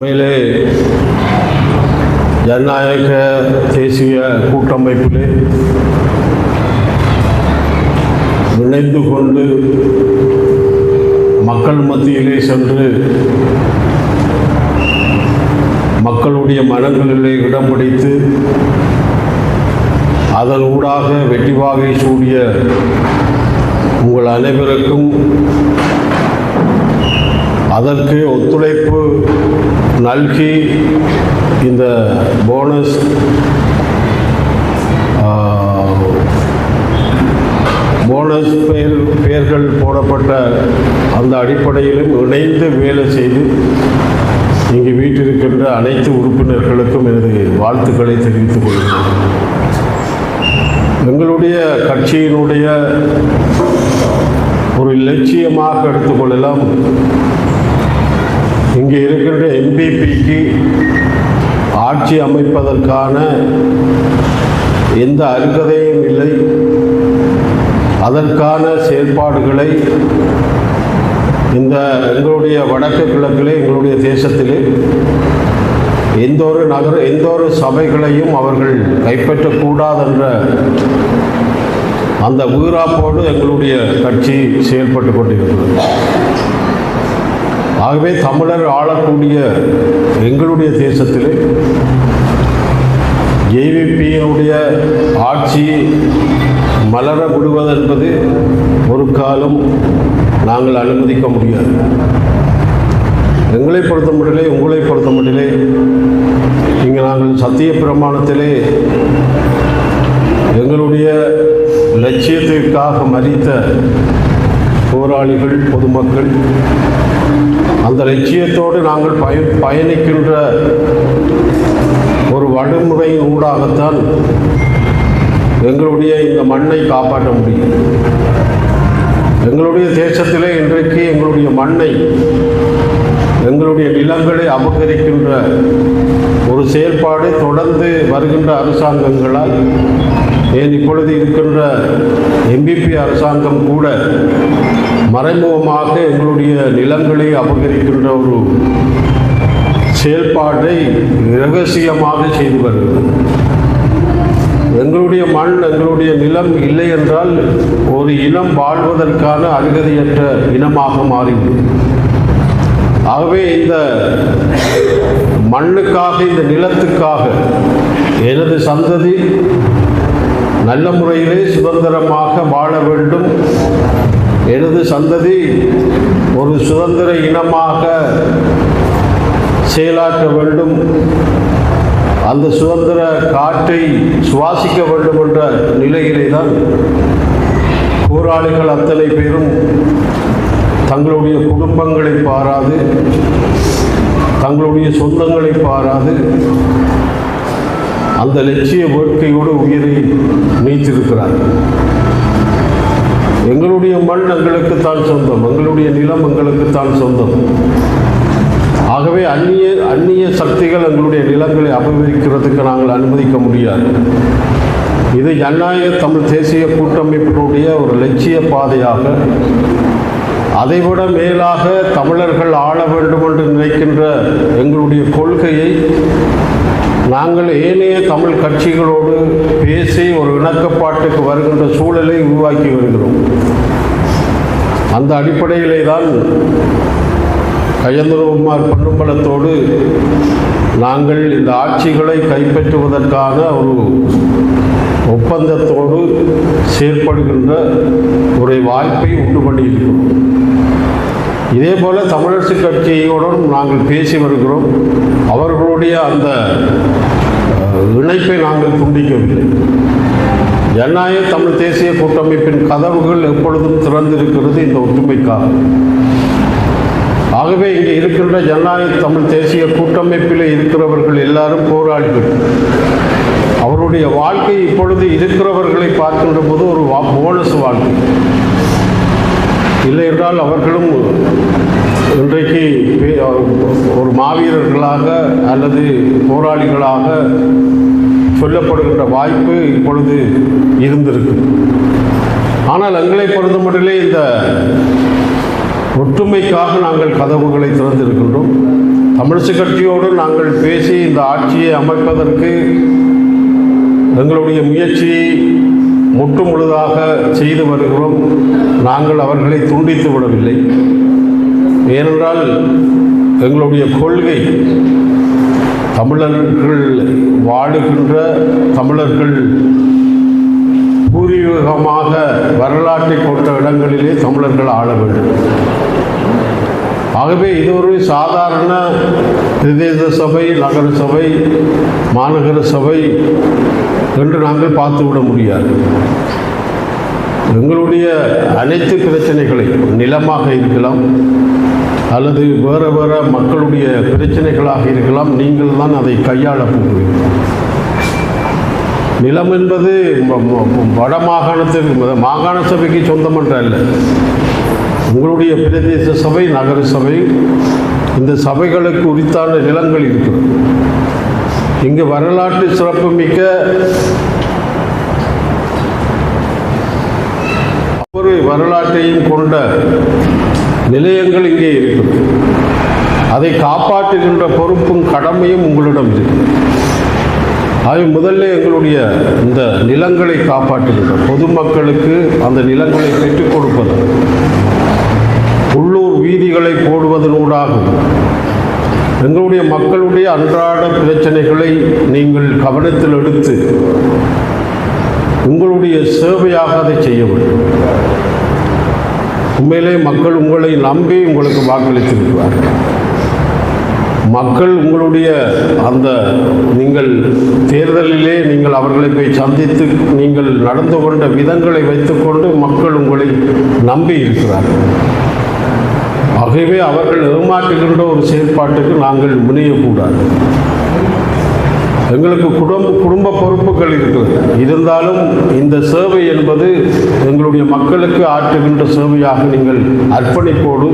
மேலே ஜனநாயக தேசிய கூட்டமைப்பிலே இணைந்து கொண்டு மக்கள் மத்தியிலே சென்று மக்களுடைய மனங்களிலே இடம் பிடித்து அதன் ஊடாக வெட்டிவாகை சூடிய உங்கள் அனைவருக்கும் அதற்கு ஒத்துழைப்பு நல்கி இந்த போனஸ் போனஸ் பெயர் பெயர்கள் போடப்பட்ட அந்த அடிப்படையிலும் இணைந்து வேலை செய்து இங்கு வீட்டிருக்கின்ற அனைத்து உறுப்பினர்களுக்கும் எனது வாழ்த்துக்களை தெரிவித்துக் கொள்கிறேன். எங்களுடைய கட்சியினுடைய ஒரு லட்சியமாக எடுத்துக்கொள்ளலாம் இங்கே இருக்கின்ற எம்பிபிக்கு ஆட்சி அமைப்பதற்கான எந்த அருகதையும் இல்லை. அதற்கான செயல்பாடுகளை இந்த எங்களுடைய வடக்கு கிழக்கிலே எங்களுடைய தேசத்திலே எந்த ஒரு நகர எந்த ஒரு சபைகளையும் அவர்கள் கைப்பற்றக்கூடாதென்ற அந்த உயிராப்போடு எங்களுடைய கட்சி செயல்பட்டு கொண்டிருக்கிறது. ஆகவே தமிழர் ஆளக்கூடிய எங்களுடைய தேசத்திலே ஏவிபியினுடைய ஆட்சி மலர விடுவதென்பது ஒரு காலம் நாங்கள் அனுமதிக்க முடியாது. எங்களை பொறுத்த மட்டிலே உங்களை பொறுத்த மட்டிலே இங்கே நாங்கள் சத்திய பிரமாணத்திலே எங்களுடைய லட்சியத்திற்காக மறித்த போராளிகள் பொதுமக்கள் அந்த லட்சியத்தோடு நாங்கள் பய பயணிக்கின்ற ஒரு வழிமுறையின் ஊடாகத்தான் எங்களுடைய இந்த மண்ணை காப்பாற்ற முடியும். எங்களுடைய தேசத்திலே இன்றைக்கு எங்களுடைய மண்ணை எங்களுடைய நிலங்களை அபகரிக்கின்ற ஒரு செயல்பாடு தொடர்ந்து வருகின்ற அரசாங்கங்களால் ஏன் இப்பொழுது இருக்கின்ற எம்பிபி அரசாங்கம் கூட மறைமுகமாக எங்களுடைய நிலங்களை அபகரிக்கின்ற ஒரு செயல்பாட்டை இரகசியமாக செய்து வருகிறது. எங்களுடைய மண் எங்களுடைய நிலம் இல்லை என்றால் ஒரு இனம் வாழ்வதற்கான அருகதையற்ற இனமாக மாறிவிடும். ஆகவே இந்த மண்ணுக்காக இந்த நிலத்துக்காக எனது சந்ததி நல்ல முறையிலே சுதந்திரமாக வாழ வேண்டும். எனது சந்ததி ஒரு சுதந்திர இனமாக செயலாற்ற வேண்டும். அந்த சுதந்திர காற்றை சுவாசிக்க வேண்டும் என்ற நிலையிலே தான் போராளிகள் அத்தனை பேரும் தங்களுடைய குடும்பங்களை பாராது தங்களுடைய சொந்தங்களை பாராது அந்த லட்சிய வேட்கையோடு உயிரை நீத்திருக்கிறார். எங்களுடைய மண் எங்களுக்கு தான் சொந்தம் எங்களுடைய நிலம் எங்களுக்குத்தான் சொந்தம். ஆகவே அந்நிய அந்நிய சக்திகள் எங்களுடைய நிலங்களை அபகரிக்கிறதுக்கு நாங்கள் அனுமதிக்க முடியாது. இது ஜனநாயக தமிழ் தேசிய கூட்டமைப்பினுடைய ஒரு லட்சிய பாதையாக அதைவிட மேலாக தமிழர்கள் ஆள வேண்டும் என்று நினைக்கின்ற எங்களுடைய கொள்கையை நாங்கள் ஏனைய தமிழ் கட்சிகளோடு பேசி ஒரு இணக்கப்பாட்டுக்கு வருகின்ற சூழலை உருவாக்கி வருகிறோம். அந்த அடிப்படையிலே தான் கயந்திரகுமார் பொன்னும்பலத்தோடு நாங்கள் இந்த ஆட்சிகளை கைப்பற்றுவதற்கான ஒரு ஒப்பந்தத்தோடு செயற்படுகின்ற ஒரு வாய்ப்பை உண்டு பண்ணியிருக்கிறோம். இதே போல் தமிழரசு கட்சியுடன் நாங்கள் பேசி வருகிறோம் அவர்களுடைய அந்த இணைப்பை நாங்கள் துண்டிக்கவில்லை. ஜனநாயக தமிழ் தேசிய கூட்டமைப்பின் கதவுகள் எப்பொழுதும் திறந்திருக்கிறது இந்த ஒற்றுமைக்காக. ஆகவே இங்கே இருக்கின்ற ஜனநாயக தமிழ் தேசிய கூட்டமைப்பில் இருக்கிறவர்கள் எல்லாரும் போராளிகள். அவருடைய வாழ்க்கை இப்பொழுது இருக்கிறவர்களை பார்க்கின்ற போது ஒரு வா- போனஸ் வாழ்க்கை. இல்லை என்றால் அவர்களும் இன்றைக்கு பே- ஒரு மாவீரர்களாக அல்லது போராளிகளாக சொல்லப்படுகின்ற வாய்ப்பு இப்பொழுது இருந்திருக்கு. ஆனால் எங்களை பொறுத்தமட்டிலே இந்த ஒற்றுமைக்காக நாங்கள் கதவுகளை திறந்திருக்கின்றோம். தமிழிசை கட்சியோடு நாங்கள் பேசி இந்த ஆட்சியை அமைப்பதற்கு எங்களுடைய முயற்சியை முட்டு முழுதாக செய்து வருகிறோம். நாங்கள் அவர்களை துண்டித்து விடவில்லை. ஏனென்றால் எங்களுடைய கொள்கை தமிழர்கள் வாழுகின்ற தமிழர்கள் பூர்வீகமாக வரலாற்றை கொண்ட இடங்களிலே தமிழர்கள் ஆள வேண்டும். ஆகவே இது ஒரு சாதாரண பிரதேச சபை நகர சபை மாநகர சபை என்று நாங்கள் பார்த்துவிட முடியாது. எங்களுடைய அனைத்து பிரச்சனைகளை நிலமாக இருக்கலாம் அல்லது வேறு வேறு மக்களுடைய பிரச்சனைகளாக இருக்கலாம் நீங்கள் தான் அதை கையாள போகிறீர்கள். நிலம் என்பது வட மாகாணத்திற்கு மாகாண சபைக்கு சொந்தமன்ற இல்லை உங்களுடைய பிரதேச சபை நகர சபை இந்த சபைகளுக்கு உரித்தான நிலங்கள் இருக்கிறது இங்கு வரலாற்று சிறப்புமிக்க ஒரு வரலாற்றையும் கொண்ட நிலையங்கள் இங்கே இருக்கிறது அதை காப்பாற்றுகின்ற பொறுப்பும் கடமையும் உங்களிடம் இருக்கிறது அது முதல்ல எங்களுடைய இந்த நிலங்களை காப்பாற்றுகின்ற பொதுமக்களுக்கு அந்த நிலங்களை பெற்றுக் கொடுப்பது. வீதிகளை போடுவதனூடாகும் எங்களுடைய மக்களுடைய அன்றாட பிரச்சனைகளை நீங்கள் கவனத்தில் எடுத்து உங்களுடைய சேவையாக அதை செய்ய வேண்டும். உண்மையிலே மக்கள் உங்களை நம்பி உங்களுக்கு வாக்களித்திருக்கிறார்கள் மக்கள் உங்களுடைய அந்த நீங்கள் தேர்தலிலே நீங்கள் அவர்களை போய் சந்தித்து நீங்கள் நடந்து கொண்ட விதங்களை வைத்துக்கொண்டு மக்கள் உங்களை நம்பி இருக்கிறார்கள். ஆகவே அவர்கள் ஏமாற்றுகின்ற ஒரு செயற்பாட்டுக்கு நாங்கள் முனையக்கூடாது. எங்களுக்கு குடும்ப குடும்ப பொறுப்புகள் இருக்கிறது. இருந்தாலும் இந்த சேவை என்பது எங்களுடைய மக்களுக்கு ஆற்றுகின்ற சேவையாக நீங்கள் அர்ப்பணிப்போடு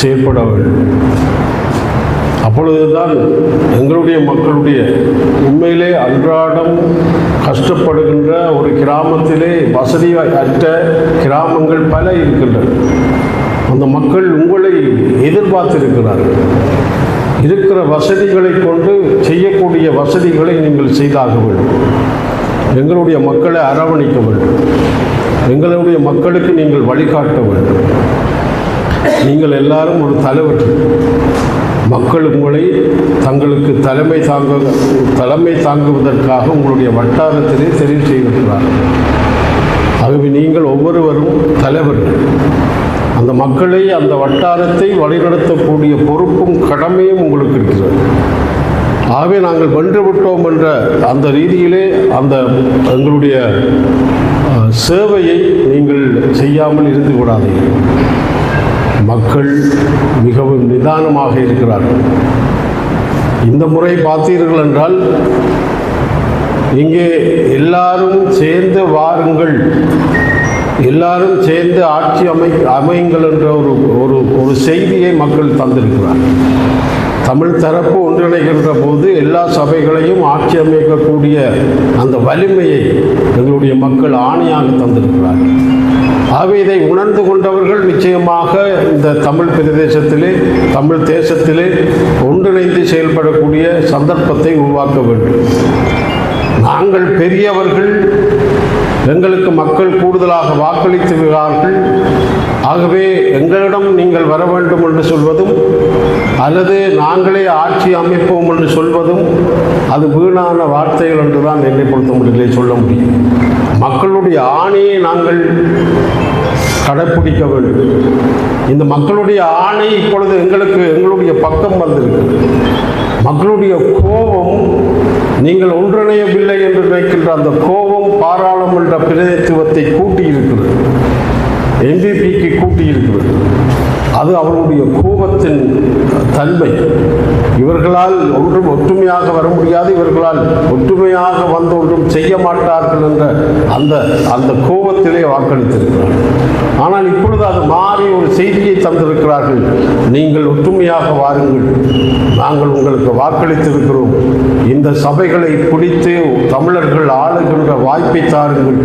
செயற்பட வேண்டும். அப்பொழுதுதான் எங்களுடைய மக்களுடைய உண்மையிலே அன்றாடம் கஷ்டப்படுகின்ற ஒரு கிராமத்திலே வசதி அற்ற கிராமங்கள் பல இருக்கின்றன. அந்த மக்கள் உங்களை எதிர்பார்த்திருக்கிறார்கள். இருக்கிற வசதிகளை கொண்டு செய்யக்கூடிய வசதிகளை நீங்கள் செய்தாக வேண்டும். எங்களுடைய மக்களை அரவணைக்க வேண்டும். எங்களுடைய மக்களுக்கு நீங்கள் வழிகாட்ட வேண்டும். நீங்கள் எல்லாரும் ஒரு தலைவர். மக்கள் உங்களை தங்களுக்கு தலைமை தாங்க தலைமை தாங்குவதற்காக உங்களுடைய வட்டாரத்திலே தெரிவு செய்திருக்கிறார்கள். ஆகவே நீங்கள் ஒவ்வொருவரும் தலைவர்கள். அந்த மக்களை அந்த வட்டாரத்தை வழிநடத்தக்கூடிய பொறுப்பும் கடமையும் உங்களுக்கு இருக்கிறது. ஆகவே நாங்கள் வென்று விட்டோம் என்ற அந்த ரீதியிலே அந்த எங்களுடைய சேவையை நீங்கள் செய்யாமல் இருந்து விடாதீர்கள். மக்கள் மிகவும் நிதானமாக இருக்கிறார்கள். இந்த முறை பார்த்தீர்கள் என்றால் இங்கே எல்லாரும் சேர்ந்து வாருங்கள். எல்லாரும் சேர்ந்து ஆட்சி அமை அமையுங்கள் என்ற ஒரு ஒரு ஒரு செய்தியை மக்கள் தந்திருக்கிறார் தமிழ் தரப்பு ஒன்றிணைகின்ற போது எல்லா சபைகளையும் ஆட்சி அமைக்கக்கூடிய அந்த வலிமையை எங்களுடைய மக்கள் ஆணையாக தந்திருக்கிறார்கள். ஆகவே இதை உணர்ந்து கொண்டவர்கள் நிச்சயமாக இந்த தமிழ் பிரதேசத்திலே தமிழ் தேசத்திலே ஒன்றிணைந்து செயல்படக்கூடிய சந்தர்ப்பத்தை உருவாக்க வேண்டும். நாங்கள் பெரியவர்கள் எங்களுக்கு மக்கள் கூடுதலாக வாக்களித்து விடுவார்கள். ஆகவே எங்களிடம் நீங்கள் வர வேண்டும் என்று சொல்வதும் அல்லது நாங்களே ஆட்சி அமைப்போம் என்று சொல்வதும் அது வீணான வார்த்தைகள் என்று தான் என்னை பொறுத்த முடியலை சொல்ல முடியும். மக்களுடைய ஆணையை நாங்கள் கடைப்பிடிக்க வேண்டும். இந்த மக்களுடைய ஆணை இப்பொழுது எங்களுக்கு எங்களுடைய பக்கம் வந்திருக்கு மக்களுடைய கோபம் நீங்கள் ஒன்றிணையவில்லை என்று நினைக்கின்ற அந்த கோபம் பாராளுமன்ற பிரதித்துவத்தை கூட்டியிருக்கிறது. எம்பிபிக்கு கூட்டியிருக்கிறது. அது அவருடைய கோபத்தின் தன்மை. இவர்களால் ஒன்றும் ஒற்றுமையாக வர முடியாது இவர்களால் ஒற்றுமையாக வந்து ஒன்றும் செய்ய மாட்டார்கள் என்ற அந்த அந்த கோபத்திலே வாக்களித்திருக்கிறார்கள் ஆனால் இப்பொழுது அது மாறி ஒரு செய்தியை தந்திருக்கிறார்கள். நீங்கள் ஒற்றுமையாக வாருங்கள். நாங்கள் உங்களுக்கு வாக்களித்திருக்கிறோம். இந்த சபைகளை பிடித்து தமிழர்கள் ஆளுகின்ற வாய்ப்பை தாருங்கள்.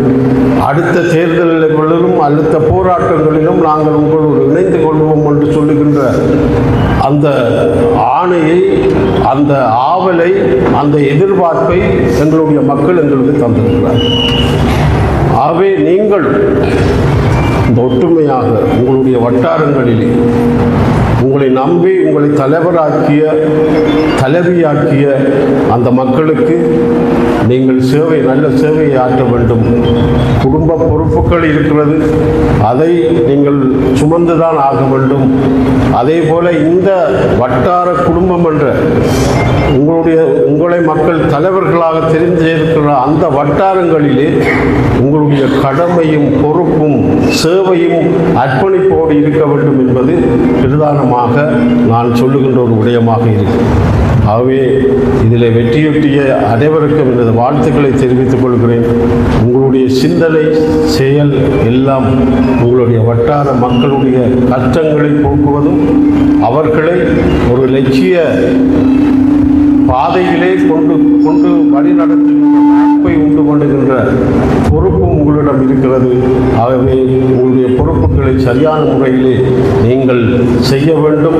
அடுத்த தேர்தல்களிலும் அடுத்த போராட்டங்களிலும் நாங்கள் உங்களோடு இணைந்து கொள்வோம் என்று சொல்லுகின்ற அந்த ஆணையை அந்த ஆவலை அந்த எதிர்பார்ப்பை எங்களுடைய மக்கள் எங்களுக்கு தந்திருக்கிறார். ஆகவே நீங்கள் இந்த ஒற்றுமையாக உங்களுடைய வட்டாரங்களிலே உங்களை நம்பி உங்களை தலைவராக்கிய தலைவியாக்கிய அந்த மக்களுக்கு நீங்கள் சேவை நல்ல சேவையை ஆற்ற வேண்டும். குடும்ப பொறுப்புகள் இருக்கிறது. அதை நீங்கள் சுமந்துதான் ஆக வேண்டும். அதே போல இந்த வட்டார குடும்பம் என்ற உங்களுடைய உங்களை மக்கள் தலைவர்களாக தெரிந்திருக்கிற அந்த வட்டாரங்களிலே உங்களுடைய கடமையும் பொறுப்பும் சேவையும் அர்ப்பணிப்போடு இருக்க வேண்டும் என்பது பிரதானமாக நான் சொல்லுகின்ற ஒரு விடயமாக இருக்கிறது. ஆகவே இதில் வெற்றியொட்டிய அனைவருக்கும் எனது வாழ்த்துக்களை தெரிவித்துக் கொள்கிறேன். உங்களுடைய சிந்தனை செயல் எல்லாம் உங்களுடைய வட்டார மக்களுடைய கஷ்டங்களை போக்குவதும் அவர்களை ஒரு லட்சிய பாதையிலே கொண்டு கொண்டு வழி நடத்துகின்ற உண்டு பண்ணுகின்ற பொறுப்பும் உங்களிடம் இருக்கிறது. ஆகவே உங்களுடைய பொறுப்புகளை சரியான முறையிலே நீங்கள் செய்ய வேண்டும்.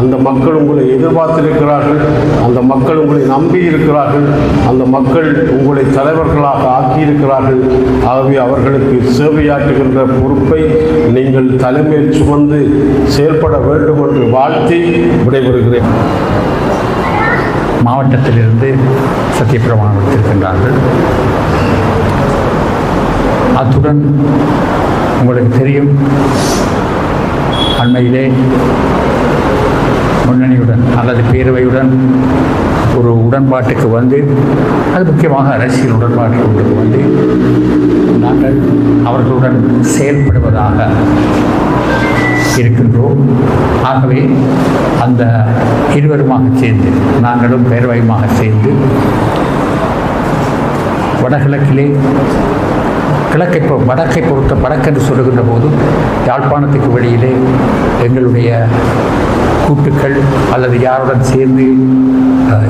அந்த மக்கள் உங்களை எதிர்பார்த்திருக்கிறார்கள். அந்த மக்கள் உங்களை நம்பி இருக்கிறார்கள் அந்த மக்கள் உங்களை தலைவர்களாக ஆக்கியிருக்கிறார்கள். ஆகவே அவர்களுக்கு சேவையாற்றுகின்ற பொறுப்பை நீங்கள் தலைமையில் சுமந்து செயல்பட வேண்டும் என்று வாழ்த்தி விடைபெறுகிறேன். மாவட்டத்திலிருந்து சத்தியப்பிரமாணம் எடுத்திருக்கின்றார்கள் அத்துடன் உங்களுக்கு தெரியும் அண்மையிலே முன்னணியுடன் அல்லது பேரவையுடன் ஒரு உடன்பாட்டுக்கு வந்து அது முக்கியமாக அரசியல் உடன்பாட்டுக்கு வந்து நாங்கள் அவர்களுடன் செயல்படுவதாக இருக்கின்றோம் ஆகவே அந்த இருவருமாக சேர்ந்து நாங்களும் பேரவையுமாக சேர்ந்து வடகிழக்கிலே கிழக்கை பொ- வடக்கை பொறுத்த வடக்கென்று சொல்லுகின்ற போது யாழ்ப்பாணத்துக்கு வெளியிலே எங்களுடைய கூட்டுக்கள் அல்லது யாருடன் சேர்ந்து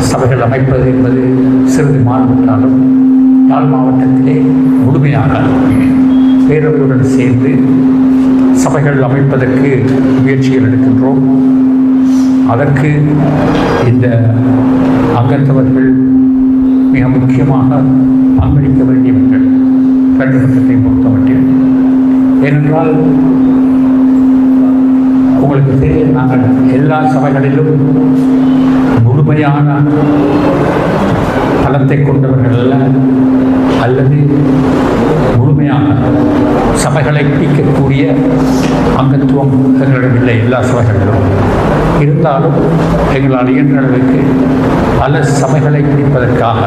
சபைகள் அமைப்பது என்பது சிறிது மாறுபட்டாலும் யாழ் மாவட்டத்திலே முழுமையாக பேரவையுடன் சேர்ந்து சபைகள் அமைப்பதற்கு முயற்சிகள் எடுக்கின்றோம். அதற்கு இந்த அங்கத்தவர்கள் மிக முக்கியமாக பங்களிக்க வேண்டியவர்கள் பெருந்தகத்தை பொறுத்தமட்டில் ஏனென்றால் உங்களுக்கு தெரியும் நாங்கள் எல்லா சபைகளிலும் முழுமையான பலத்தை கொண்டவர்கள் அல்ல அல்லது முழுமையான சபைகளை பிடிக்கக்கூடிய அங்கத்துவம் எங்களிடம் இல்லை எல்லா சபைகளிலும். இருந்தாலும் எங்களால் இயன்ற அளவுக்கு பல சபைகளை பிடிப்பதற்காக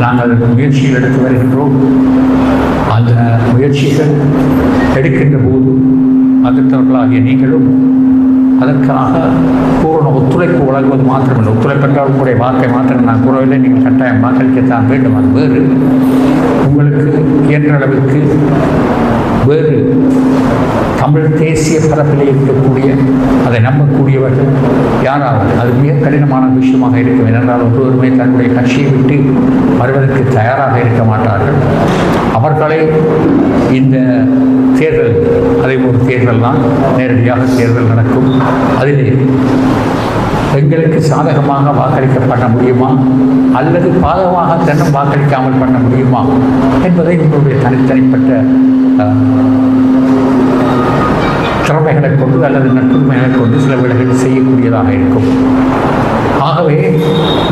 நாங்கள் முயற்சிகள் எடுத்து வருகின்றோம். அந்த முயற்சிகள் எடுக்கின்ற போது அங்கத்தவர்களாகிய நீங்களும் அதற்காக பூரண ஒத்துழைப்பு வழங்குவது மாத்திரமில்லை. ஒத்துழைப்பு என்றால் உங்களுடைய வாக்கை மாத்திரம் நான் கூறவில்லை. நீங்கள் கட்டாயம் வாக்களிக்கத்தான் வேண்டும். அது வேறு. உங்களுக்கு இயன்ற அளவுக்கு வேறு தமிழ் தேசிய பரப்பில் இருக்கக்கூடிய அதை நம்பக்கூடியவர்கள் யாராவது அது மிக கடினமான விஷயமாக இருக்கும். ஏனென்றால் ஒருவருமே தன்னுடைய கட்சியை விட்டு வருவதற்கு தயாராக இருக்க மாட்டார்கள். அவர்களை இந்த தேர்தல் அதே ஒரு தேர்தல் தான் நேரடியாக தேர்தல் நடக்கும். அதில் எங்களுக்கு சாதகமாக வாக்களிக்க பண்ண முடியுமா? அல்லது பாதகமாக தன்னும் வாக்களிக்காமல் பண்ண முடியுமா? என்பதை உங்களுடைய தனித்தனிப்பட்ட திறமைகளை கொண்டு அல்லது நட்புமைகளை கொண்டு சில வேளைகளில் செய்யக்கூடியதாக இருக்கும். ஆகவே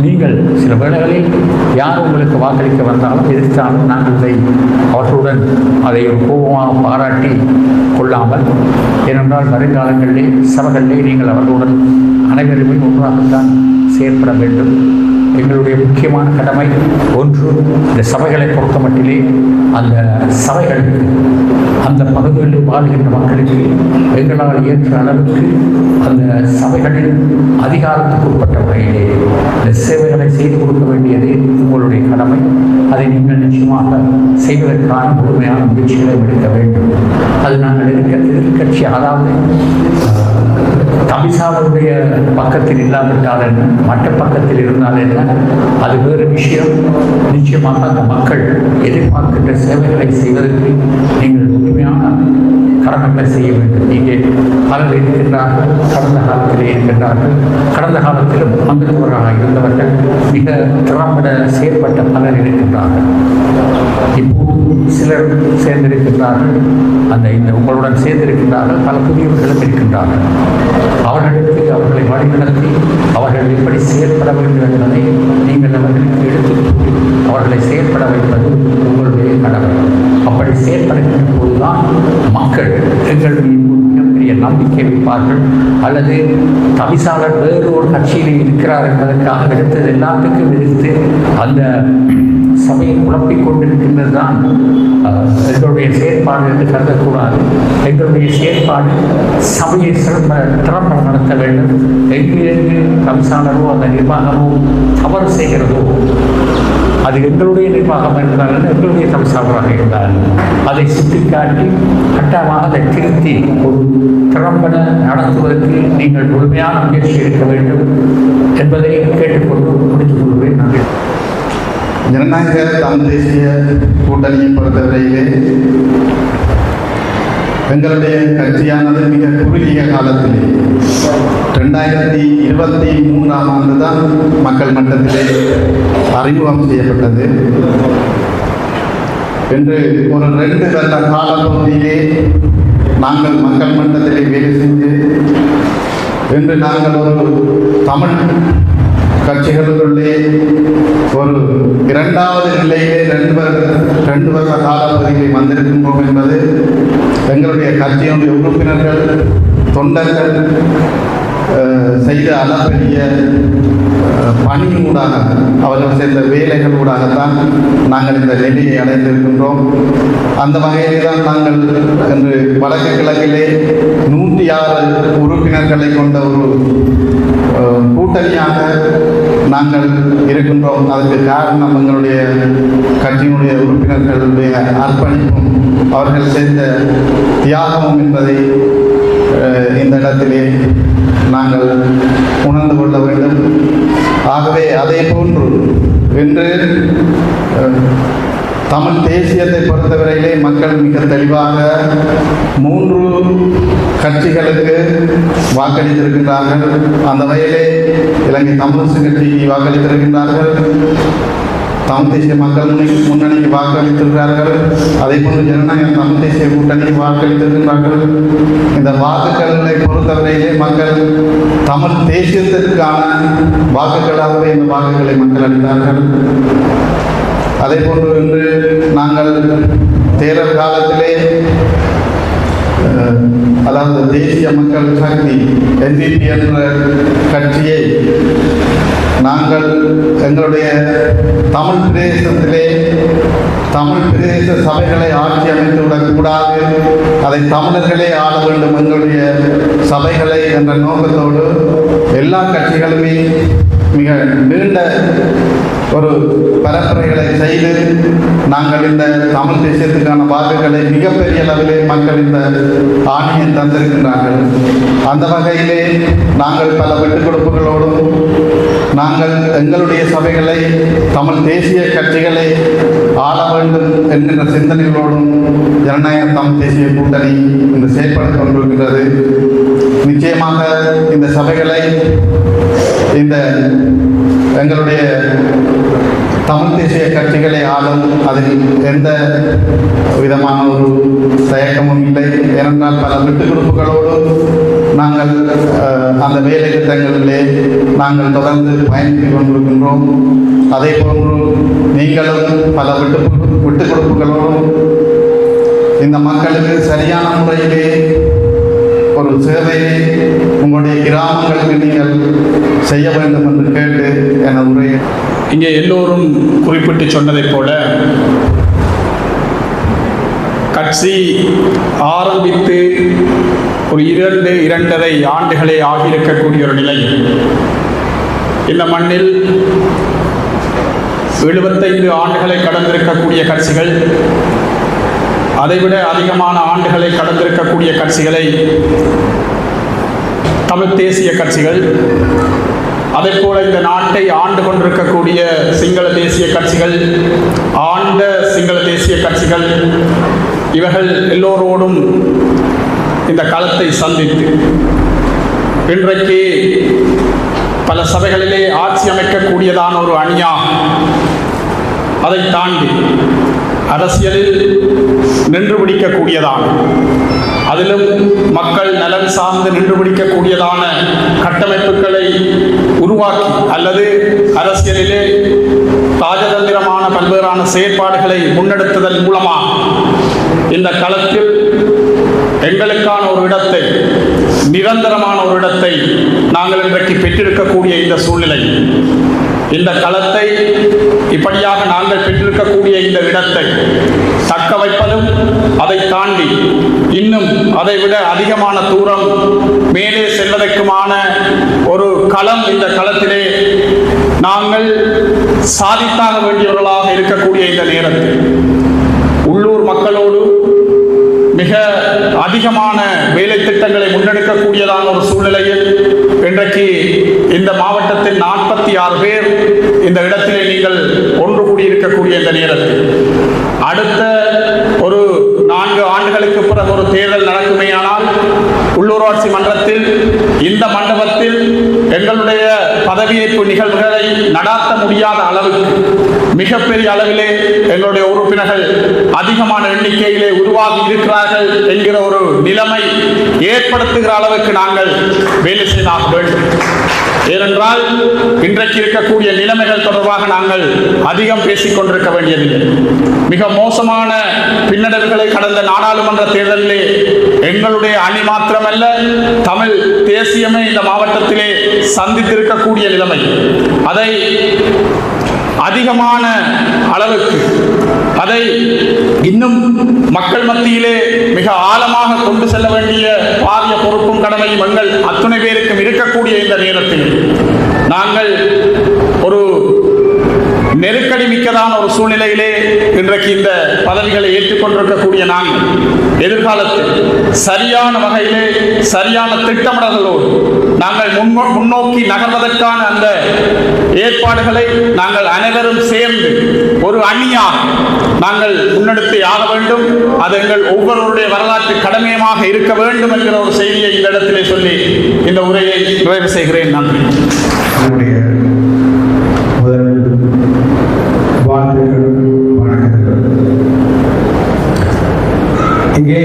நீங்கள் சில வேளைகளில் யார் உங்களுக்கு வாக்களிக்க வந்தாலும் எதிர்த்தாலும் நாங்கள் இதை அவர்களுடன் அதை ஒரு கோபமாக பாராட்டி கொள்ளாமல் ஏனென்றால் வருங்காலங்களிலே சபைகளிலே நீங்கள் அவர்களுடன் அனைவருமே ஒன்றாகத்தான் செயற்பட வேண்டும். எங்களுடைய முக்கியமான கடமை. ஒன்று இந்த சபைகளை பொறுத்த மட்டிலே அந்த சபைகளுக்கு அந்த பகுதிகளில் வாழ்கின்ற மக்களுக்கு எங்களால் இயன்ற அளவுக்கு அந்த சபைகளின் அதிகாரத்துக்கு உட்பட்ட வகையிலே இந்த சேவைகளை செய்து கொடுக்க வேண்டியது உங்களுடைய கடமை. அதை நீங்கள் நிச்சயமாக செய்வதற்கான முழுமையான முயற்சிகளை எடுக்க வேண்டும். அது நாங்கள் இருக்க எதிர்கட்சி அதாவது அஹ், பக்கத்தில் இல்லாவிட்டால் என்ன மற்ற பக்கத்தில் இருந்தால் என்ன? அது வேறு விஷயம். நிச்சயமாக அந்த மக்கள் எதிர்பார்க்கின்ற சேவைகளை செய்வதற்கு நீங்கள் முழுமையான கடமைகளை செய்ய வேண்டும். இங்கே பலர் இருக்கின்றார்கள் கடந்த காலத்திலே இருக்கின்றார்கள். கடந்த காலத்திலும் அங்கத்தவராக இருந்தவர்கள் மிக திறம்பட செயற்பட்ட பலர் இருக்கின்றார்கள். இப்போது சிலர் சேர்ந்திருக்கின்றார்கள். அந்த இந்த உங்களுடன் சேர்ந்திருக்கின்றார்கள். பல புதியவர்களும் இருக்கின்றார்கள். அவர்களுக்கு அவர்களை வழிநடத்தி அவர்கள் எப்படி செயல்பட வேண்டும் என்பதை நீங்கள் அவர்களுக்கு எடுத்துக் அவர்களை செயல்பட வைப்பது உங்களுடைய கடமை. அப்படி செயல்படுகின்ற போதுதான் மக்கள் எங்கள் மீது மிகப்பெரிய நம்பிக்கை வைப்பார்கள். அல்லது தவிசாளர் வேறு ஒரு கட்சியில் இருக்கிறார் என்பதற்காக எடுத்தது எல்லாத்துக்கும் எதிர்த்து அந்த சபையை குழப்பிக் கொண்டிருக்கின்றது தான் எங்களுடைய செயற்பாடு என்று கருதக்கூடாது. எங்களுடைய செயற்பாடு சபையை சிறந்த திறம்பட நடத்த வேண்டும். எங்கு எங்கு கமிசானரோ அந்த நிர்வாகமோ தவறு செய்கிறதோ அது எங்களுடைய நிர்வாகம் இருந்தாலும் எங்களுடைய கமிசானராக இருந்தாலும் அதை சுட்டிக்காட்டி கட்டமாக அதை திருத்தி ஒரு திறம்பட நடத்துவதற்கு நீங்கள் முழுமையான முயற்சி எடுக்க வேண்டும் என்பதை கேட்டுக்கொண்டு முடித்துக் கொள்வேன் நன்றி. ஜனநாயக தமிழ் தேசிய கூட்டணியை பொறுத்தவரையிலே எங்களுடைய கட்சியானது மிக குறுகிய காலத்திலே ரெண்டாயிரத்தி இருபத்தி மூன்றாம் ஆண்டு தான் மக்கள் மட்டத்திலே அறிமுகம் செய்யப்பட்டது. என்று ஒரு ரெண்டு வருட காலப்பகுதியிலே நாங்கள் மக்கள் மன்றத்திலே வேலை செஞ்சு என்று நாங்கள் ஒரு தமிழ் கட்சிகளுக்குள்ளே ஒரு இரண்டாவது நிலையிலே ரெண்டு வருட ரெண்டு வருட காலப்பகுதியில் வந்திருக்கின்றோம் என்பது எங்களுடைய கட்சியினுடைய உறுப்பினர்கள் தொண்டர்கள் செய்த அளப்பெரிய அஹ், பணியூடாக அவர்கள் செய்த வேலைகள் ஊடாகத்தான் நாங்கள் இந்த நிலையை அடைந்திருக்கின்றோம். அந்த வகையிலே தான் நாங்கள் இன்று வடக்கு கிழக்கிலே நூற்றி ஆறு உறுப்பினர்களை கொண்ட ஒரு கூட்டணியாக நாங்கள் இருக்கின்றோம். அதுக்கு காரணம் எங்களுடைய கட்சியினுடைய உறுப்பினர்களுடைய அர்ப்பணிப்பும் அவர்கள் செய்த தியாகமும் என்பதை இந்த இடத்திலே நாங்கள் உணர்ந்து கொள்ள வேண்டும். ஆகவே அதே போன்று இன்று தமிழ் தேசியத்தை பொறுத்தவரையிலே மக்கள் மிக தெளிவாக மூன்று கட்சிகளுக்கு வாக்களித்திருக்கின்றார்கள். அந்த வகையிலே இலங்கை தமிழரசு கட்சிக்கு வாக்களித்திருக்கின்றார்கள். தமிழ் தேசிய மக்கள் முன்னணி முன்னணிக்கு வாக்களித்திருக்கிறார்கள். அதே போன்று ஜனநாயக தமிழ் தேசிய கூட்டணிக்கு வாக்களித்திருக்கின்றார்கள். இந்த வாக்குகளை பொறுத்தவரையிலே மக்கள் தமிழ் தேசியத்திற்கான வாக்குகளாகவே இந்த வாக்குகளை மக்கள் அளித்தார்கள். அதே போன்று இன்று நாங்கள் தேர்தல் காலத்திலே அதாவது தேசிய மக்கள் சக்தி என்பிபி என்ற கட்சியை நாங்கள் எங்களுடைய தமிழ் பிரதேசத்திலே தமிழ் பிரதேச சபைகளை ஆட்சி அமைத்து விடக்கூடாது அதை தமிழர்களே ஆள வேண்டும் எங்களுடைய சபைகளை என்ற நோக்கத்தோடு எல்லா கட்சிகளுமே மிக நீண்ட ஒரு பரப்புரைகளை செய்து நாங்கள் இந்த தமிழ் தேசியத்துக்கான வாக்குகளை மிகப்பெரிய அளவிலே மக்கள் இந்த ஆணையம் தந்திருக்கின்றார்கள். அந்த வகையிலே நாங்கள் பல விட்டுக் கொடுப்புகளோடும் நாங்கள் எங்களுடைய சபைகளை தமிழ் தேசிய கட்சிகளை ஆள வேண்டும் என்கின்ற சிந்தனைகளோடும் ஜனநாயக தமிழ் தேசிய கூட்டணி இன்று செயல்படுத்திக் கொண்டிருக்கிறது. நிச்சயமாக இந்த சபைகளை இந்த எங்களுடைய தமிழ் தேசிய கட்சிகளை ஆளும் அதில் எந்த விதமான ஒரு தயக்கமும் இல்லை. ஏனென்றால் பல விட்டுக் கொடுப்புகளோடு நாங்கள் அந்த வேலை திட்டங்களிலே நாங்கள் தொடர்ந்து பயணித்துக் கொண்டிருக்கின்றோம். அதே போன்று நீங்களும் பல விட்டு விட்டுக் கொடுப்புகளோடும் இந்த மக்களுக்கு சரியான முறையிலே ஒரு சேவையை உங்களுடைய கிராமங்களுக்கு நீங்கள் செய்ய வேண்டும் என்று கேட்டு என உரையை இங்கே எல்லோரும் குறிப்பிட்டு சொன்னதைப் போல கட்சி ஆரம்பித்து ஒரு இரண்டு இரண்டரை ஆண்டுகளே ஆகியிருக்கக்கூடிய ஒரு நிலை. இந்த மண்ணில் எழுபத்தைந்து ஆண்டுகளை கடந்திருக்கக்கூடிய கட்சிகள் அதைவிட அதிகமான ஆண்டுகளை கடந்திருக்கக்கூடிய கட்சிகளை தமிழ் தேசிய கட்சிகள் அதே போல இந்த நாட்டை ஆண்டு கொண்டிருக்கக்கூடிய சிங்கள தேசிய கட்சிகள் ஆண்ட சிங்கள தேசிய கட்சிகள் இவர்கள் எல்லோரோடும் இந்த களத்தை சந்தித்து இன்றைக்கு பல சபைகளிலே ஆட்சி அமைக்கக்கூடியதான ஒரு அணியா அதை தாண்டி அரசியலில் நின்று பிடிக்கக்கூடியதான அதிலும் மக்கள் நலன் சார்ந்து நின்று பிடிக்கக்கூடியதான கட்டமைப்புகளை உருவாக்கி அல்லது அரசியலிலே ராஜதந்திரமான பல்வேறான செயற்பாடுகளை முன்னெடுத்ததன் மூலமாக இந்த களத்தில் எங்களுக்கான ஒரு இடத்தை நிரந்தரமான ஒரு இடத்தை நாங்கள் இன்றைக்கு பெற்றிருக்கக்கூடிய இந்த சூழ்நிலை. இந்த களத்தை இப்படியாக நாங்கள் பெற்றிருக்கக்கூடிய இந்த இடத்தை தக்க வைப்பதும் அதை தாண்டி இன்னும் அதை விட அதிகமான தூரம் மேலே செல்வதற்குமான ஒரு களம் இந்த களத்திலே நாங்கள் சாதித்தாக வேண்டியவர்களாக இருக்கக்கூடிய இந்த நேரத்தில். உள்ளூர் மக்களோடு மிக அதிகமான வேலை திட்டங்களை முன்னெடுக்கக்கூடியதான ஒரு சூழ்நிலையில் இன்றைக்கு இந்த மாவட்டத்தில் நாற்பத்தி ஆறு பேர் இந்த இடத்திலே நீங்கள் ஒன்று கூடியிருக்கக்கூடிய இந்த நேரத்தில். அடுத்த ஒரு நான்கு ஆண்டுகளுக்கு பிறகு ஒரு தேர்தல் நடக்குமேயானால் உள்ளூராட்சி மன்றத்தில் இந்த மண்டபத்தில் எங்களுடைய பதவியேற்பு நிகழ்வுகளை நடாத்த முடியாத அளவுக்கு மிகப்பெரிய அளவிலே எங்களுடைய உறுப்பினர்கள் அதிகமான எண்ணிக்கையிலே உருவாகி இருக்கிறார்கள் என்கிற ஒரு நிலைமை ஏற்படுத்துகிற அளவுக்கு நாங்கள் வேலை செய்தாக வேண்டும். ஏனென்றால் இன்றைக்கு இருக்கக்கூடிய நிலைமைகள் தொடர்பாக நாங்கள் அதிகம் பேசிக் கொண்டிருக்க வேண்டியதில்லை. மிக மோசமான பின்னடைவுகளை கடந்த நாடாளுமன்ற தேர்தலிலே எங்களுடைய அணி மாத்திரமல்ல தமிழ் தேசியமே இந்த மாவட்டத்திலே சந்தித்திருக்கக்கூடிய நிலைமை. அதை அதிகமான அளவுக்கு அதை இன்னும் மக்கள் மத்தியிலே மிக ஆழமாக கொண்டு செல்ல வேண்டிய பாரிய பொறுப்பும் கடமையும் எங்கள் அத்துணை பேருக்கும் இருக்கக்கூடிய இந்த நேரத்தில் நாங்கள் ஒரு நெருக்கடி மிக்கதான ஒரு சூழ்நிலையிலே இன்றைக்கு இந்த பதவிகளை ஏற்றுக்கொண்டிருக்கக்கூடிய நாங்கள் எதிர்காலத்தில் சரியான வகையிலே சரியான திட்டமிடல்களோடு நாங்கள் முன்னோ முன்னோக்கி நகர்வதற்கான அந்த ஏற்பாடுகளை நாங்கள் அனைவரும் சேர்ந்து ஒரு அணியாக நாங்கள் முன்னெடுத்து ஆக வேண்டும். அது எங்கள் ஒவ்வொருவருடைய வரலாற்று கடமையமாக இருக்க வேண்டும் என்கிற ஒரு செய்தியை இந்த இடத்திலே சொல்லி இந்த உரையை நிறைவு செய்கிறேன். நன்றி. இங்கே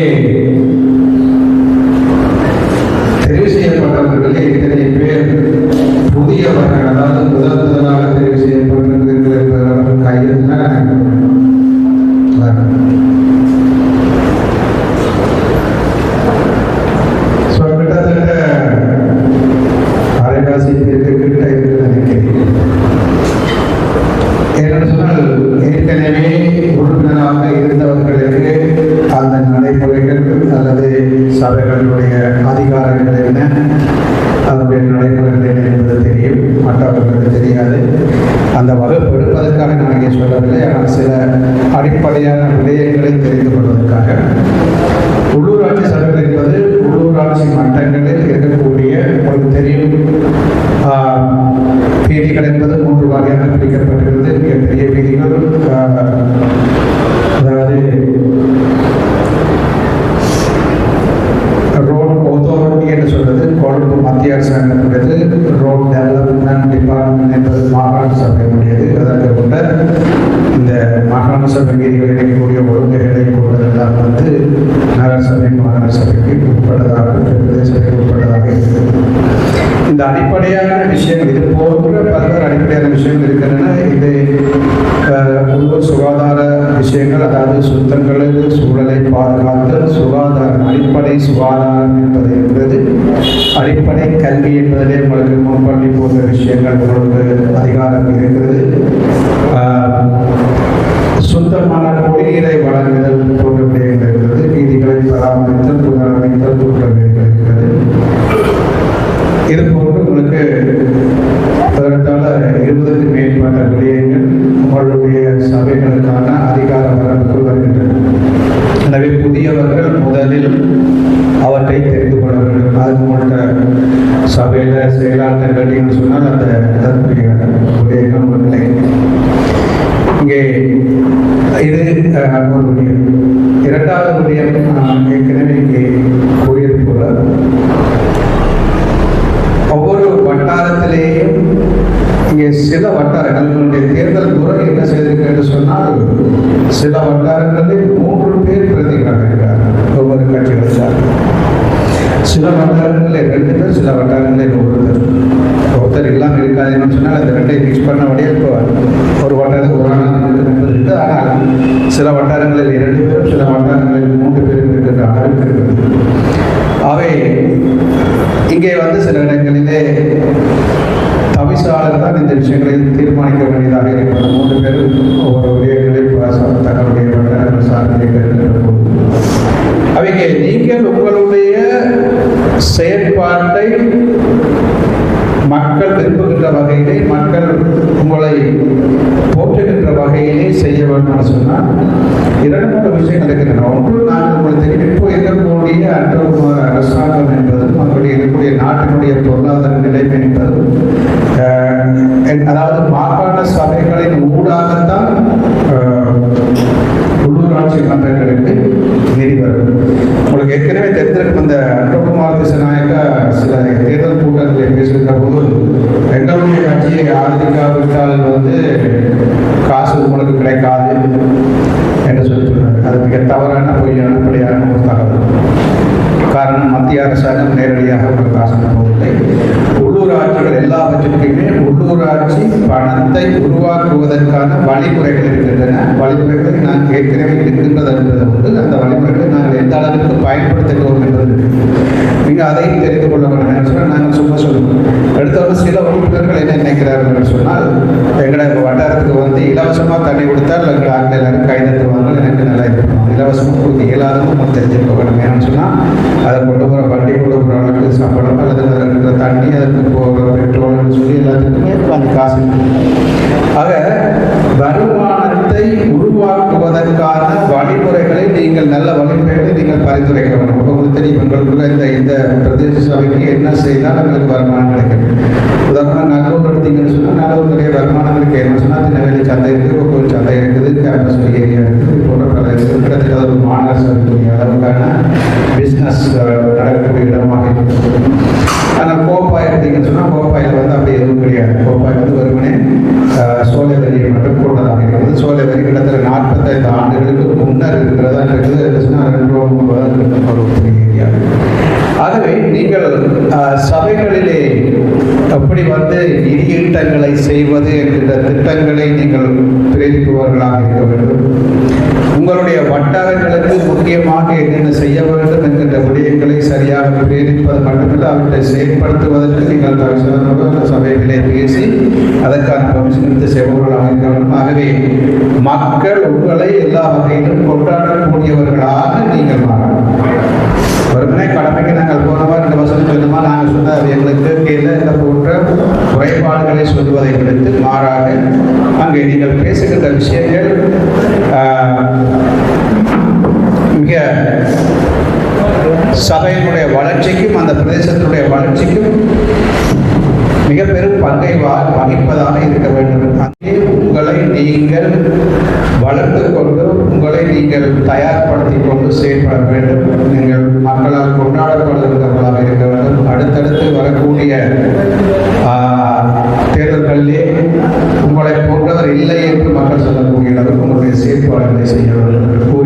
ஆஹ், என்பது மூன்று வகையாக பிரிக்கப்பட்டிருக்கிறது. மிகப்பெரிய வீதிகள் அதாவது ரோட் என்று சொல்றது கொழும்பு மத்திய அரசாங்கத்துடையது ரோட் டெவலப்மெண்ட் டிபார்ட்மெண்ட் என்பது மாகாண சபையினுடையது. அதற்கு கொண்ட இந்த மாகாண சபை வீதிகள் இணைக்கக்கூடிய ஒழுங்குகளை கொண்டதெல்லாம் வந்து நகரசபை மாகாண சபைக்கு உட்பட்டதாக இந்த அடிப்படையான விஷயங்கள் இது போன்ற பல்வேறு அடிப்படையான விஷயங்கள் இருக்கின்றன. இது உள்ளூர் சுகாதார விஷயங்கள் அதாவது சுத்தங்கள் சூழலை பாதுகாத்தல் சுகாதாரம் அடிப்படை சுகாதாரம் என்பது என்பது அடிப்படை கல்வி என்பதிலே உங்களுக்கு முன்பள்ளி போன்ற விஷயங்கள் உங்களுக்கு அதிகாரம் இருக்கிறது. சுத்தமான குடிநீரை வழங்குதல் போன்ற விடயங்கள் இருக்கிறது. வீதிகளை பராமரித்தல் புனரமைத்தல் போன்ற சில வட்டாரங்களில் இரண்டு பேரும் சில வட்டாரங்களில் மூன்று பேரும் இருக்கின்ற அளவுக்கு இருக்கிறது அவை இங்கே வந்து சில இடங்களிலே தவிசாளர் தான் இந்த விஷயங்களை தீர்மானிக்க வேண்டியதாக இருக்கிறது மூன்று பேர் ஒவ்வொரு விடயங்களில் தங்களுடைய வட்டாரங்கள் சார்ந்து போது. நீங்கள் உங்களுடைய செயற்பாட்டை மக்கள் விரும்புகின்ற வகையிலே மக்கள் உங்களை போற்றுகின்ற வகையிலே செய்ய வேண்டும் சொன்னால் இரண்டு மூன்று விஷயங்கள் நடக்கின்றன. ஒன்று நான் உங்களுக்கு தெரியும் இப்போ இருக்கக்கூடிய அன்றகுமார் அரசாங்கம் என்பதும் அவருடைய இருக்கக்கூடிய நாட்டினுடைய பொருளாதார நிலைமை என்பதும் என்- அதாவது மாகாண சபைகளின் ஊடாகத்தான் உள்ளூராட்சி மன்றங்களில் நிதி வரும் உங்களுக்கு ஏற்கனவே தெரிந்திருக்கும் இந்த அன்பகுமார் திசநாயக்கா சில தேர்தல் கூட்டங்களில் பேசுகின்ற போது எங்களுடைய கட்சியை வந்து காசு உங்களுக்கு கிடைக்காது என்று சொல்லி சொன்னார் அது மிக தவறான பொய்யான பிழையான ஒரு தகவல். காரணம் மத்திய அரசாங்கம் நேரடியாக ஒரு காசு அனுப்பவில்லை உள்ளூராட்சிகள் எல்லாவற்றிற்குமே உள்ளூராட்சி பணத்தை உருவாக்குவதற்கான வழிமுறைகள் இருக்கின்றன. வழிமுறைகளை நான் ஏற்கனவே இருக்கின்றது என்பது உண்டு. அந்த வழிமுறைகளை நாங்கள் எந்த அளவிற்கு பயன்படுத்துகிறோம் என்பது நீங்கள் அதையும் தெரிந்து கொள்ள வேண்டும் என்று சொன்னால் நாங்கள் சும்மா சொல்லுவோம். அடுத்தவங்க சில உறுப்பினர்கள் என்ன நினைக்கிறார்கள் என்று சொன்னால் எங்களை வட்டாரத்துக்கு வந்து இலவசமாக தண்ணி கொடுத்தால் எங்களை ஆட்கள் எல்லாரும் கை எனக்கு நல்லா இருக்கும் இலவசமாக கொடுக்க இயலாதவங்க நம்ம தெரிஞ்சுக்க வேண்டும் ஏன்னு சொன்னால் அதை கொண்டு போகிற வண்டி கொண்டு போகிறவங்களுக்கு சம்பளம் அல்லது அதில் இருக்கிற தண்ணி அதுக்கு போகிற பெட்ரோல்னு சொல்லி எல்லாத்துக்குமே அந்த காசு ஆக வருமானத்தை உருவாக்குவதற்கான வழிமுறைகளை நீங்கள் நல்ல வழிமுறைகளை நீங்கள் பரிந்துரைக்க வேண்டும் உங்களுக்கு தெரியும் உங்களுக்கு இந்த இந்த பிரதேச சபைக்கு என்ன செய்தால் எங்களுக்கு வருமானம் கிடைக்கும். உதாரணமாக நல்லூர் எடுத்தீங்கன்னு சொன்னால் நல்லூர் நிறைய வருமானம் இருக்கு. என்ன சொன்னால் திருநெல்வேலி சந்தை இருக்குது கோவில் சந்தை இருக்குது கேம்பஸ் ஏரியா இருக்குது போன்ற இருக்கிறது இருக்குது ஒரு மாநகர சபைக்குரிய அளவுக்கான பிஸ்னஸ் நடக்கக்கூடிய இடமாக இருக்குது ஆனால் கோப்பாய் எடுத்தீங்கன்னு சொன்னால் கோப்பாயில் வந்து அப்படி எதுவும் கிடையாது. கோப்பாய் வந்து வெறுமனே சோலை வரியை மட்டும் கொண்டதாக இருக்கிறது சோலை வரி கிட்டத்தட்ட நாற்பத்தைந்து ஆண்டுகளுக்கு முன்னர் இருக்கிறதா இருக்குது. என்று சொன்னால் ரெண்டு ரூபா ஒரு ஏரியா. ஆகவே நீங்கள் சபைகளிலே எப்படி வந்து நிதியீட்டங்களை செய்வது என்கின்ற திட்டங்களை நீங்கள் பிரேரிப்பவர்களாக இருக்க வேண்டும்? உங்களுடைய வட்டாரங்களுக்கு முக்கியமாக என்னென்ன செய்ய வேண்டும் என்கின்ற விடயங்களை சரியாக பிரேரிப்பது மட்டுமல்ல அவற்றை செயல்படுத்துவதற்கு நீங்கள் தவிசான சபைகளை பேசி அதற்கான பரிசு எடுத்து செய்பவர்களாக இருக்க வேண்டும் ஆகவே மக்கள் உங்களை எல்லா வகையிலும் கொண்டாடக்கூடியவர்களாக நீங்கள் மாறணும். வெறுமனே கடமைக்கு நாங்கள் போனவா ரெண்டு வசதி சொன்னோமா நாங்கள் சொன்ன அது எங்களுக்கு கீழே இந்த போன்ற குறைபாடுகளை சொல்வதை விடுத்து மாறாக அங்கே நீங்கள் பேசுகின்ற விஷயங்கள் ஆஹ், மிக சபையினுடைய வளர்ச்சிக்கும் அந்த பிரதேசத்தினுடைய வளர்ச்சிக்கும் மிக பெரும் பங்கை வகிப்பதாக இருக்க வேண்டும். அங்கே உங்களை நீங்கள் வளர்த்து கொண்டு உங்களை நீங்கள் தயார்படுத்தி கொண்டு செயல்பட வேண்டும். நீங்கள் மக்களால் கொண்டாடப்படுகிறவர்களாக இருக்க வேண்டும். அடுத்தடுத்து வரக்கூடிய தேர்தல்களிலே உங்களை போன்றவர் இல்லை என்று மக்கள் சொல்லக்கூடிய அளவுக்கு உங்களுடைய செயல்பாடுகளை செய்ய வேண்டும்.